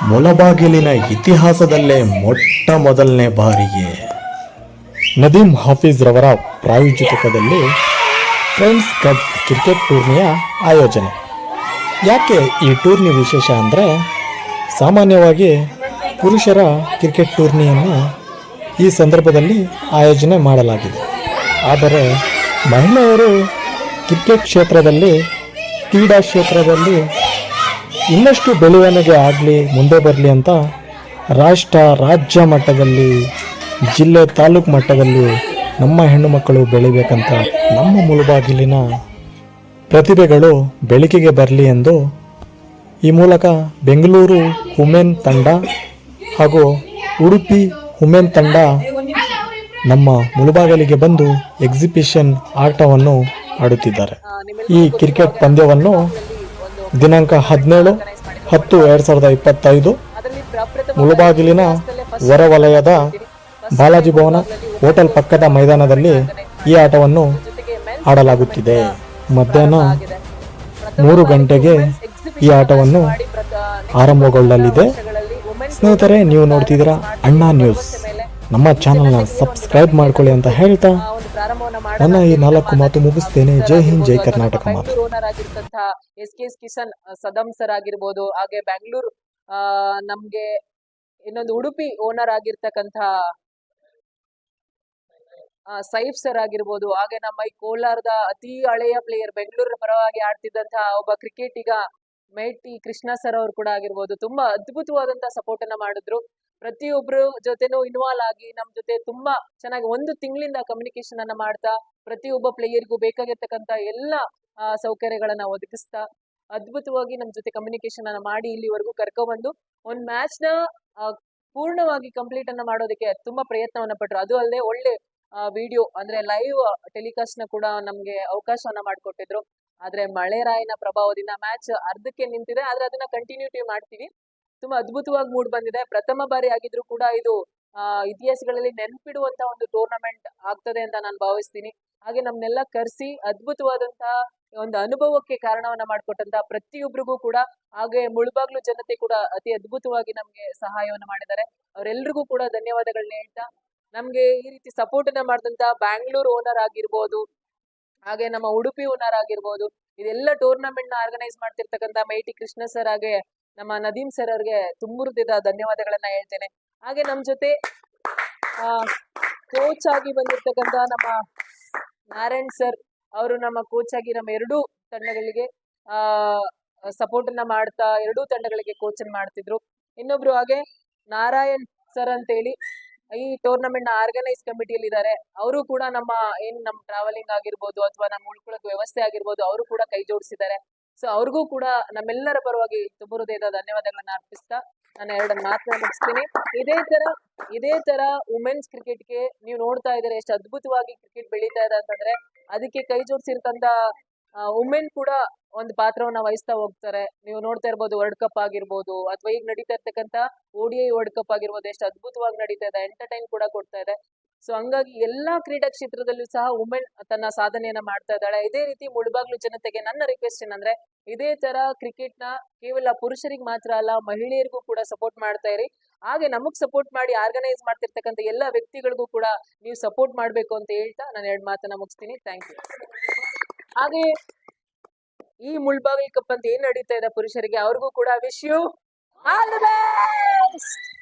ಮುಳಬಾಗಿಲಿನ ಇತಿಹಾಸದಲ್ಲೇ ಮೊಟ್ಟ ಮೊದಲನೇ ಬಾರಿಗೆ. ನದೀಂ ಹಾಫೀಜ್ ರವರ ಪ್ರಾಯೋಜಕದಲ್ಲಿ ಫ್ರೆಂಡ್ಸ್ ಕಪ್ ಕ್ರಿಕೆಟ್ ಟೂರ್ನಿಯ ಆಯೋಜನೆ. ಯಾಕೆ ಈ ಟೂರ್ನಿ ವಿಶೇಷ ಅಂದರೆ ಸಾಮಾನ್ಯವಾಗಿ ಪುರುಷರ ಕ್ರಿಕೆಟ್ ಟೂರ್ನಿಯನ್ನು ಈ ಸಂದರ್ಭದಲ್ಲಿ ಆಯೋಜನೆ ಮಾಡಲಾಗಿದೆ. ಆದರೆ ಮಹಿಳೆಯರು ಕ್ರಿಕೆಟ್ ಕ್ಷೇತ್ರದಲ್ಲಿ, ಕ್ರೀಡಾ ಕ್ಷೇತ್ರದಲ್ಲಿ ಇನ್ನಷ್ಟು ಬೆಳವಣಿಗೆ ಆಗಲಿ, ಮುಂದೆ ಬರಲಿ ಅಂತ ರಾಷ್ಟ್ರ, ರಾಜ್ಯ ಮಟ್ಟದಲ್ಲಿ, ಜಿಲ್ಲೆ ತಾಲೂಕು ಮಟ್ಟದಲ್ಲಿ ನಮ್ಮ ಹೆಣ್ಣು ಮಕ್ಕಳು ಬೆಳಿಬೇಕಂತ ನಮ್ಮ ಮುಳುಬಾಗಿಲಿನ ಪ್ರತಿಭೆಗಳು ಬೆಳಕಿಗೆ ಬರಲಿ ಎಂದು ಈ ಮೂಲಕ ಬೆಂಗಳೂರು ಹುಮೆನ್ ತಂಡ ಹಾಗೂ ಉಡುಪಿ ಹುಮೆನ್ ತಂಡ ನಮ್ಮ ಮುಳುಬಾಗಲಿಗೆ ಬಂದು ಎಕ್ಸಿಬಿಷನ್ ಆಟವನ್ನು ಆಡುತ್ತಿದ್ದಾರೆ. ಈ ಕ್ರಿಕೆಟ್ ಪಂದ್ಯವನ್ನು ದಿನಾಂಕ ಹದಿನೇಳು, ಹತ್ತು ಎರಡು ಸಾವಿರದ ಇಪ್ಪತ್ತೈದು, ಮುಳುಬಾಗಿಲಿನ ಹೊರವಲಯದ ಬಾಲಾಜಿ ಭವನ ಹೋಟೆಲ್ ಪಕ್ಕದ ಮೈದಾನದಲ್ಲಿ ಈ ಆಟವನ್ನು ಆಡಲಾಗುತ್ತಿದೆ. ಮಧ್ಯಾಹ್ನ ಮೂರು ಗಂಟೆಗೆ ಈ ಆಟವನ್ನು ಆರಂಭಗೊಳ್ಳಲಿದೆ. ಸ್ನೇಹಿತರೆ, ನೀವು ನೋಡ್ತಿದ್ದೀರಾ ಅಣ್ಣಾ ನ್ಯೂಸ್. ನಮ್ಮ ಚಾನಲ್ನ ಸಬ್ಸ್ಕ್ರೈಬ್ ಮಾಡ್ಕೊಳ್ಳಿ ಅಂತ ಹೇಳ್ತಾ ನನ್ನ ಈ ನಾಲ್ಕು ಮಾತು ಮುಗಿಸ್ತೇನೆ. ಜೈ ಹಿಂದ್ ಜೈ ಕರ್ನಾಟಕ ಮಾತು. ಓನರ್ ಆಗಿರ್ತಂತಹ S K S Kishan ಸದಂ sir ಆಗಿರ್ಬೋದು ಹಾಗೆ ಬ್ಯಾಂಗ್ಳೂರ್ ನಮ್ಗೆ ಇನ್ನೊಂದು ಉಡುಪಿ ಓನರ್ ಆಗಿರ್ತಕ್ಕಂಥ ಆ, ಸೈಫ್ ಸರ್ ಆಗಿರ್ಬೋದು ಹಾಗೆ ನಮ್ಮ ಈ ಕೋಲಾರದ ಅತಿ ಹಳೆಯ ಪ್ಲೇಯರ್ ಬೆಂಗಳೂರಿನ ಪರವಾಗಿ ಆಡ್ತಿದ್ದಂತಹ ಒಬ್ಬ ಕ್ರಿಕೆಟಿಗ ಮೇಟಿ ಕೃಷ್ಣ ಸರ್ ಅವರು ಕೂಡ ಆಗಿರ್ಬೋದು ತುಂಬಾ ಅದ್ಭುತವಾದಂತಹ ಸಪೋರ್ಟ್ ಅನ್ನ ಮಾಡಿದ್ರು. ಪ್ರತಿಯೊಬ್ರು ಜೊತೆನೂ ಇನ್ವಾಲ್ವ್ ಆಗಿ ನಮ್ ಜೊತೆ ತುಂಬಾ ಚೆನ್ನಾಗಿ ಒಂದು ತಿಂಗಳಿಂದ ಕಮ್ಯುನಿಕೇಶನ್ ಅನ್ನ ಮಾಡ್ತಾ, ಪ್ರತಿಯೊಬ್ಬ ಪ್ಲೇಯರ್ಗೂ ಬೇಕಾಗಿರ್ತಕ್ಕಂತ ಎಲ್ಲ ಸೌಕರ್ಯಗಳನ್ನ ಒದಗಿಸ್ತಾ, ಅದ್ಭುತವಾಗಿ ನಮ್ ಜೊತೆ ಕಮ್ಯುನಿಕೇಶನ್ ಅನ್ನ ಮಾಡಿ ಇಲ್ಲಿವರೆಗೂ ಕರ್ಕೊಬಂದು ಒಂದ್ ಮ್ಯಾಚ್ನ ಪೂರ್ಣವಾಗಿ ಕಂಪ್ಲೀಟ್ ಅನ್ನ ಮಾಡೋದಕ್ಕೆ ತುಂಬಾ ಪ್ರಯತ್ನವನ್ನ ಪಟ್ರು. ಅದು ಅಲ್ಲದೆ ಒಳ್ಳೆ ವಿಡಿಯೋ ಅಂದ್ರೆ ಲೈವ್ ಟೆಲಿಕಾಸ್ಟ್ನ ಕೂಡ ನಮ್ಗೆ ಅವಕಾಶವನ್ನ ಮಾಡಿಕೊಟ್ಟಿದ್ರು. ಆದ್ರೆ ಮಳೆ ರಾಯನ ಪ್ರಭಾವದಿಂದ ಮ್ಯಾಚ್ ಅರ್ಧಕ್ಕೆ ನಿಂತಿದೆ. ಆದ್ರೆ ಅದನ್ನ ಕಂಟಿನ್ಯೂಟಿ ಮಾಡ್ತೀವಿ. ತುಂಬಾ ಅದ್ಭುತವಾಗಿ ಮೂಡ್ ಬಂದಿದೆ. ಪ್ರಥಮ ಬಾರಿ ಆಗಿದ್ರು ಕೂಡ ಇದು ಇತಿಹಾಸಗಳಲ್ಲಿ ನೆನ್ಪಿಡುವಂತ ಒಂದು ಟೂರ್ನಮೆಂಟ್ ಆಗ್ತದೆ ಅಂತ ನಾನು ಭಾವಿಸ್ತೀನಿ. ಹಾಗೆ ನಮ್ನೆಲ್ಲ ಕರೆಸಿ ಅದ್ಭುತವಾದಂತಹ ಒಂದು ಅನುಭವಕ್ಕೆ ಕಾರಣವನ್ನ ಮಾಡಿಕೊಟ್ಟಂತ ಪ್ರತಿಯೊಬ್ಬರಿಗೂ ಕೂಡ, ಹಾಗೆ ಮುಳುಬಾಗ್ಲು ಜನತೆ ಕೂಡ ಅತಿ ಅದ್ಭುತವಾಗಿ ನಮ್ಗೆ ಸಹಾಯವನ್ನ ಮಾಡಿದ್ದಾರೆ. ಅವರೆಲ್ಲರಿಗೂ ಕೂಡ ಧನ್ಯವಾದಗಳನ್ನ ಹೇಳ್ತಾ, ನಮ್ಗೆ ಈ ರೀತಿ ಸಪೋರ್ಟ್ ಅನ್ನ ಮಾಡಿದಂತ ಬ್ಯಾಂಗ್ಳೂರ್ ಓನರ್ ಆಗಿರ್ಬೋದು, ಹಾಗೆ ನಮ್ಮ ಉಡುಪಿ ಓನರ್ ಆಗಿರ್ಬೋದು, ಇದೆಲ್ಲ ಟೂರ್ನಮೆಂಟ್ನ ಆರ್ಗನೈಸ್ ಮಾಡ್ತಿರ್ತಕ್ಕಂತ ಮೈಟಿ ಕೃಷ್ಣ ಸರ್ ಹಾಗೆ ನಮ್ಮ ನದೀಮ್ ಸರ್ ಅವ್ರಿಗೆ ತುಂಬುರುದಿದ ಧನ್ಯವಾದಗಳನ್ನ ಹೇಳ್ತೇನೆ. ಹಾಗೆ ನಮ್ಮ ಜೊತೆ ಕೋಚ್ ಆಗಿ ಬಂದಿರ್ತಕ್ಕಂತ ನಮ್ಮ ನಾರಾಯಣ್ ಸರ್ ಅವರು ನಮ್ಮ ಕೋಚ್ ಆಗಿ ನಮ್ಮ ಎರಡೂ ತಂಡಗಳಿಗೆ, ಆ ಸಪೋರ್ಟ್ ಅನ್ನ ಮಾಡ್ತಾ ಎರಡೂ ತಂಡಗಳಿಗೆ ಕೋಚ್ ಮಾಡ್ತಿದ್ರು. ಇನ್ನೊಬ್ರು ಹಾಗೆ ನಾರಾಯಣ್ ಸರ್ ಅಂತೇಳಿ ಈ ಟೂರ್ನಮೆಂಟ್ನ ಆರ್ಗನೈಸ್ ಕಮಿಟಿಯಲ್ಲಿ ಇದ್ದಾರೆ ಅವರು ಕೂಡ ನಮ್ಮ ಏನ್ ನಮ್ಮ ಟ್ರಾವೆಲಿಂಗ್ ಆಗಿರ್ಬೋದು ಅಥವಾ ನಮ್ಮ ಉಳ್ಕೊಳ್ಳೋಕೆ ವ್ಯವಸ್ಥೆ ಆಗಿರ್ಬೋದು, ಅವರು ಕೂಡ ಕೈ ಜೋಡಿಸಿದ್ದಾರೆ. ಸೊ ಅವ್ರಿಗೂ ಕೂಡ ನಮ್ಮೆಲ್ಲರ ಪರವಾಗಿ ತುಂಬ ಹೃದಯದ ಧನ್ಯವಾದಗಳನ್ನ ಅರ್ಪಿಸ್ತಾ ನಾನು ಎರಡನ್ನ ಮಾತನ್ನ ಮುಗಿಸ್ತೀನಿ. ಇದೇ ತರ ಇದೇ ತರ ವುಮೆನ್ಸ್ ಕ್ರಿಕೆಟ್ಗೆ ನೀವು ನೋಡ್ತಾ ಇದ್ದಾರೆ, ಎಷ್ಟು ಅದ್ಭುತವಾಗಿ ಕ್ರಿಕೆಟ್ ಬೆಳೀತಾ ಇದೆ ಅಂತಂದ್ರೆ, ಅದಕ್ಕೆ ಕೈ ಜೋಡಿಸಿರ್ತಂತ ವುಮೆನ್ ಕೂಡ ಒಂದು ಪಾತ್ರವನ್ನ ವಹಿಸ್ತಾ ಹೋಗ್ತಾರೆ. ನೀವು ನೋಡ್ತಾ ಇರ್ಬೋದು ವರ್ಲ್ಡ್ ಕಪ್ ಆಗಿರ್ಬೋದು, ಅಥವಾ ಈಗ ನಡೀತಾ ಇರ್ತಕ್ಕಂಥ ಓಡಿಐ ವರ್ಲ್ಡ್ ಕಪ್ ಆಗಿರ್ಬೋದು, ಎಷ್ಟು ಅದ್ಭುತವಾಗಿ ನಡೀತಾ ಇದೆ ಎಂಟರ್ಟೈನ್ ಕೂಡ ಕೊಡ್ತಾ ಇದೆ. ಸೊ ಹಂಗಾಗಿ ಎಲ್ಲಾ ಕ್ರೀಡಾ ಕ್ಷೇತ್ರದಲ್ಲೂ ಸಹ ವುಮೆನ್ ತನ್ನ ಸಾಧನೆಯನ್ನ ಮಾಡ್ತಾ ಇದ್ದಾಳೆ. ಇದೇ ರೀತಿ ಮುಳುಬಾಗ್ಲು ಜನತೆಗೆ ನನ್ನ ರಿಕ್ವೆಸ್ಟ್ ಏನಂದ್ರೆ, ಇದೇ ತರ ಕ್ರಿಕೆಟ್ನ ಕೇವಲ ಪುರುಷರಿಗೆ ಮಾತ್ರ ಅಲ್ಲ, ಮಹಿಳೆಯರಿಗೂ ಕೂಡ ಸಪೋರ್ಟ್ ಮಾಡ್ತಾ ಇರಿ. ಹಾಗೆ ನಮಗ್ ಸಪೋರ್ಟ್ ಮಾಡಿ ಆರ್ಗನೈಸ್ ಮಾಡ್ತಿರ್ತಕ್ಕಂಥ ಎಲ್ಲ ವ್ಯಕ್ತಿಗಳಿಗೂ ಕೂಡ ನೀವು ಸಪೋರ್ಟ್ ಮಾಡ್ಬೇಕು ಅಂತ ಹೇಳ್ತಾ ನಾನು ಎರಡು ಮಾತನ್ನ ಮುಗಿಸ್ತೀನಿ. ಥ್ಯಾಂಕ್ ಯು ಹಾಗೆ ಈ ಮುಳ್ಬಾಗಿಲ್ ಕಪ್ ಅಂತ ಏನ್ ನಡೀತಾ ಇದೆ ಪುರುಷರಿಗೆ? ಅವ್ರಿಗೂ ಕೂಡ wish you all the best